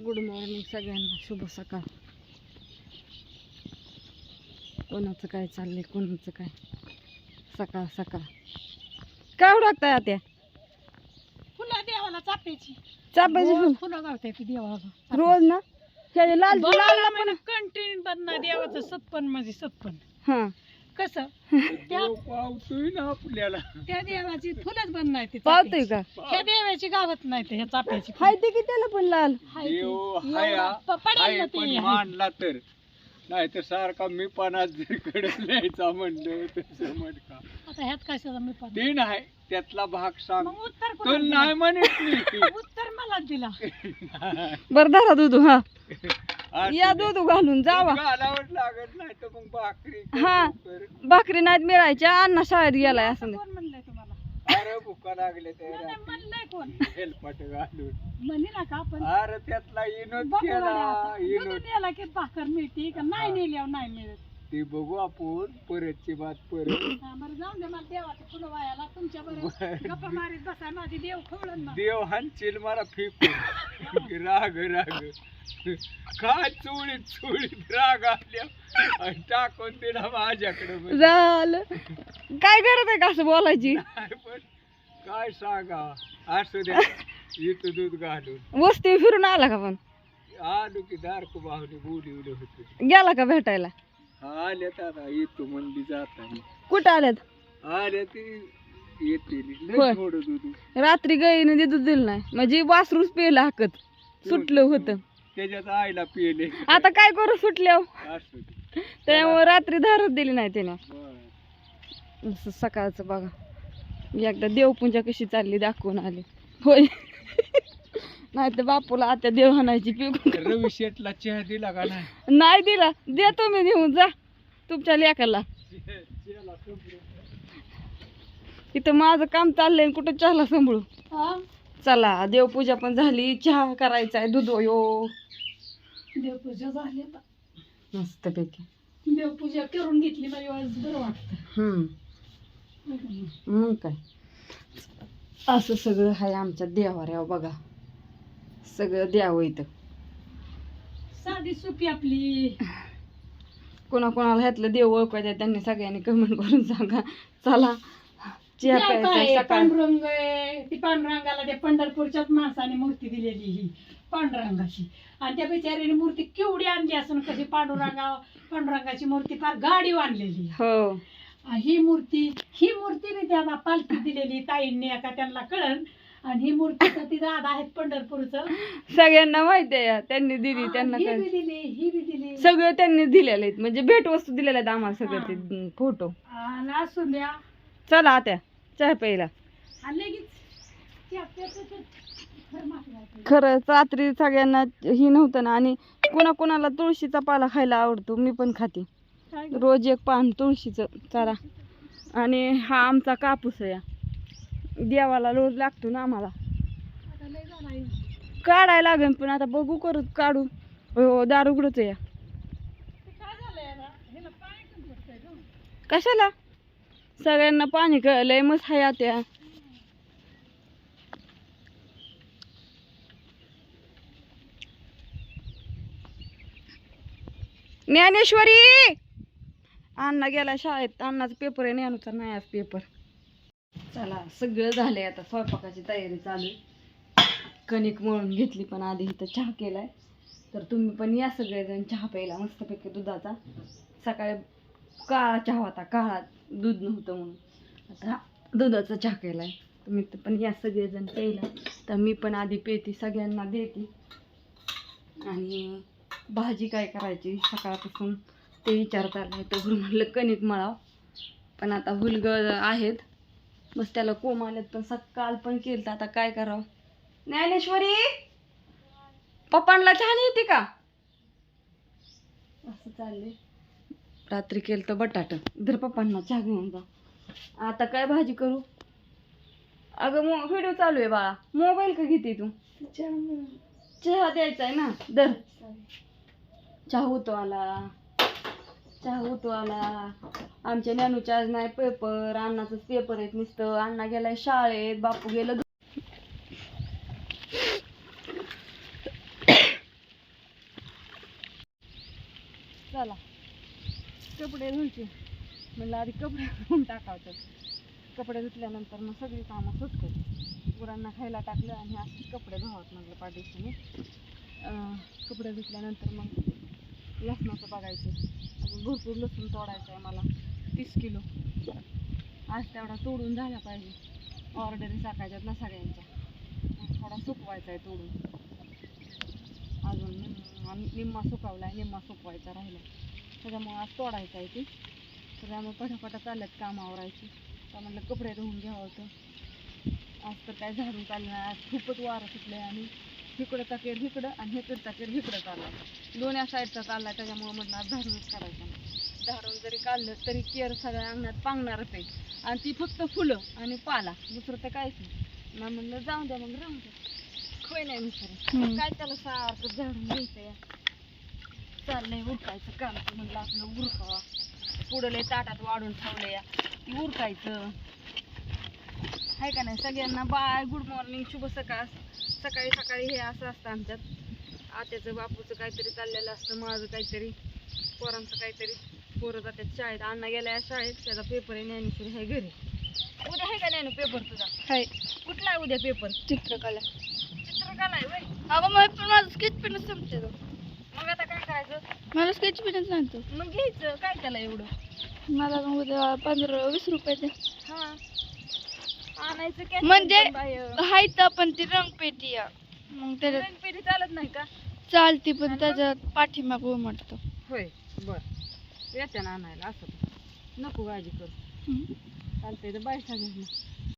Good morning सगळ्यांना. शुभ सकाळ. कोणाचं काय चाललंय कोणाचं काय? सकाळ सकाळ. काय उडकताय आत्या फुलं देवाला चापायची. चापायची फुलं. फुलं गावताय ती देवाला. रोज ना? त्याचे लाल लाल पण कंटिन्यू बनणार देवाचं सत्पन म्हणजे सत्पन हा. कसं? त्या पावतोय ना आपल्याला. त्या देवाची फुलंच बंद नाही ती पावतोय चापायची. का? ह्या देवाची गावत नाही ते ह्या चाप्याची हाय ते की त्याला पण लाल? हाय ती. देव एवढा हाया प- पडेल हाय ना पण ती. मानला तर. नाही तर सारखा मी पानात जर कडे लिहायचा म्हणलं तसं म्हण का? आता ह्यात कशाचा मी पण ते नाही त्यातला भाग सांग. मग उत्तर तो कोणाला नाही दिलं? म्हणत मी उत्तर मला दिला. बरं धरा दूध हा. या. दूध घालून जावा लागत नाही तर मग भाकरी हा. कर. भाकरी नाहीत मिळायच्या अण्णा शाळेत गेलाय असं कोण म्हणलंय तुम्हाला अरे भुका लागले ते नाही, म्हणलंय कोण हेलपाट घालून म्हणे ना का आपण अरे त्यातला इनोद बघू केला गड्या आता. इनोद दूध नेला की भाकर मिळते का नाही नेल्यावर नाही मिळत ते बघू आपण. परतची बात परत. हा, बरं जाऊन दे मला देवाचं फुलं वायाला तुमच्या बरं. बरं. गप्पा मारीत बसाय माझी देव खवळण ना देव हानशील मला फेकून. राग राग. काय चुळीत चुळीत राग आल्या. आणि टाकून दिला माझ्याकडे बरं. झालं. काय करत आहे का असं बोलायची? काय पण काय सांगा? असू द्या. इथं दूध घालून. वस्ती फिरून आला का पण? आलो की दारक बाहुली बोलिवलं होतं. गेला का भेटायला? आल्यात आता येतो मंदी जाताना. कुठं आल्यात? आल्या ती येते होय. लय थोडं दूध. रात्री गाईने ते दूध दिलं नाही म्हणजे वासरूच पेलं हाकत. सुटलं होतं. त्याच्यात आईला पिले आता काय करू सुटल्यावर? असू दे. त्यामुळे रात्री धारच दिली नाही त्याने. बरं. असं सकाळचं बघा. एकदा देवपूजा कशी चालली दाखवून आली. होय. नाही तर बापूला आता देव हाणायची पिकून रवी शेटला चहा दिला का नाही? नाही दिला. देतो मी देऊन जा. तुमच्या लेकाला. इथं माझं काम चाललंय आणि कुठं चहाला सांभाळू? हा? चला देवपूजा पण झाली. चहा करायचा आहे दूध यो देवपूजा झाली आता. मस्तपैकी. देवपूजा करून घेतली आज बरं वाटतं. हम्म. मग काय? असं सगळं आहे आमच्या देवाऱ्यावर बघा. सगळं द्यावं इथं. साधी सुपी आपली. कोणाकोणाला ह्यातलं देव ओळखायचं त्यांनी सगळ्यांनी कमेंट करून सांगा. चला प्यायचा सकाळ. पांडुरंग आहे. ती पांडुरंगाला त्या पंढरपूरच्याच माणसाने मूर्ती दिलेली ही पांडुरंगाची. आणि त्या बिचारीने मूर्ती केवढी आणली असून कशी पांडुरंगा पांडुरंगाची मूर्ती फार गाडी आणलेली हो. ही मूर्ती ही मूर्ती मी त्याला पालखी दिलेली ताईंनी आता त्यांना कळण आणि ही मूर्ती दादा आहेत पंढरपूरचं. सगळ्यांना माहिती आहे त्यांनी दिली त्यांना ही बी दिली ही बी दिली. सगळं त्यांनी दिलेलं आहेत म्हणजे भेटवस्तू दिलेल्या आहेत आम्हाला सगळं ते फोटो. आणि असून द्या. चला आता चहा प्यायला. आणि लगेच त्या- त्या- त्या- त्या- खरं माफी मागते. खरंच रात्री सगळ्यांना ही नव्हतं ना आणि कोणा कोणाला तुळशीचा पाला खायला आवडतो मी पण खाते. काय गं? रोज एक पान तुळशीचं चारा आणि हा आमचा कापूस आहे. देवाला रोज लागतो ना आम्हाला. काढायला लागेल पण आता बघू करू काढू. हो दारू उघडच या कशाला? सगळ्यांना पाणी कळलंय मस्त हाय त्या ज्ञानेश्वरी! अण्णा गेला शाळेत. अण्णाचा पेपर आहे ज्ञानूचा नाही आज पेपर चला सगळं झालंय आता. स्वयंपाकाची तयारी चालू आहे. कणिक मळून घेतली पण आधी इथं चहा केलाय. तर तुम्ही पण या सगळेजण चहा प्यायला मस्तपैकी दुधाचा. सकाळी काळा चहा होता काळा दूध नव्हतं म्हणून. आता दुधाचा चहा केलाय. तुम्ही तर पण या सगळेजण प्यायला. तर मी पण आधी पेती सगळ्यांना देते. आणि भाजी काय करायची? सकाळपासून ते विचार नाही तर म्हणलं कणिक मळाव. पण आता हुलगळ आहेत. बस त्याला कोंब आलेत पण सकाळ पण केलं तर आता काय करावं? ज्ञानेश्वरी! पप्पांना चहा नाही येते का? असं चाललंय. रात्री केलं तर बटाट. धर पप्पांना चहा घेऊन जा. आता काय भाजी करू? अगं मो व्हिडिओ चालू आहे बाळा. मोबाईल का घेते तू? चहा द्यायचा आहे ना. दर चहा होतो आला. चहा उठवाला आमच्या नॅनूच्या आज नाही पेपर अण्णाचाच पेपर आहेत नुसतं. अण्णा गेलाय शाळेत बापू गेलं चला. कपडे धुलचे म्हणलं आधी कपडे धुवून टाकावतात कपडे धुतल्यानंतर मग सगळी कामं सुटते गुरांना खायला टाकलं आणि अशी कपडे धुवावत म्हटलं पाठीशी कपडे धुतल्यानंतर मग लसणाचं बघायचं. अजून भरपूर लसूण तोडायचं आहे मला. तीस किलो. आज तेवढा तोडून झाला पाहिजे. ऑर्डरी टाकायच्यात ना सगळ्यांच्या. थोडा सुकवायचा आहे तोडून. अजून निम्मा सुकवला आहे निम्मा सुकवायचा राहिला त्याच्यामुळं आज तोडायचा आहे ती. तर त्यामुळे पटापटा चालल्यात कामावर आवरायची तर म्हणलं कपडे धुवून घ्यावं होतं. आज तर काय झाडून चाललं नाही. आज खूपच वारं सुटलं आहे आणि इकडं केर इकडं आणि इकडचा केर इकडं चालला दोन्ही साईडचा चालला त्याच्यामुळे म्हटलं आज झाडूनच करायचं नाही जरी काढलं तरी केर सगळ्या अंगणात पांगणारच आहे आणि ती फक्त फुलं आणि पाला दुसरं तर काहीच नाही. मग म्हणलं जाऊ द्या मग राहून द्या. खोय नाही विचार काय त्याला सारखं झाडून घ्यायचं या चाललंय उरकायचं काम. तर म्हणलं आपलं उरकावा. पुढं लय ताटात वाढून ठेवलं या ती उरकायचं. आहे का नाही? सगळ्यांना बाय गुड मॉर्निंग शुभ सकाळ. सकाळी सकाळी हे असं असतं आमच्यात. आत्याचं बापूचं काहीतरी चाललेलं असतं माझं काहीतरी पोरांचं काहीतरी. पोरं जातात शाळेत अण्णा गेलाय शाळेत त्याचा पेपर आहे ज्ञानेश्वरी आहे घरी. उद्या आहे का ज्ञानू पेपर तुझा? हाय. कुठला आहे उद्या पेपर चित्रकला. चित्रकला आहे वय अगं मग पण माझं स्केच पेनच संपते मग आता काय करायचं? मला स्केच पेनच सांगतो. मग घ्यायचं. काय त्याला एवढं? मला मग उद्या पंधरा वीस रुपये दे हा. आणायचं म्हणजे. हाय तर पण ती रंगपेटी आहे. मग त्याच्यात रंगपेढी चालत नाही का? चालती पण त्याच्यात पाठीमाग उमटतो. होय बर. येते ना आणायला असं. नको काळजी करू. चालतंय तर बाय सगळ्यांना.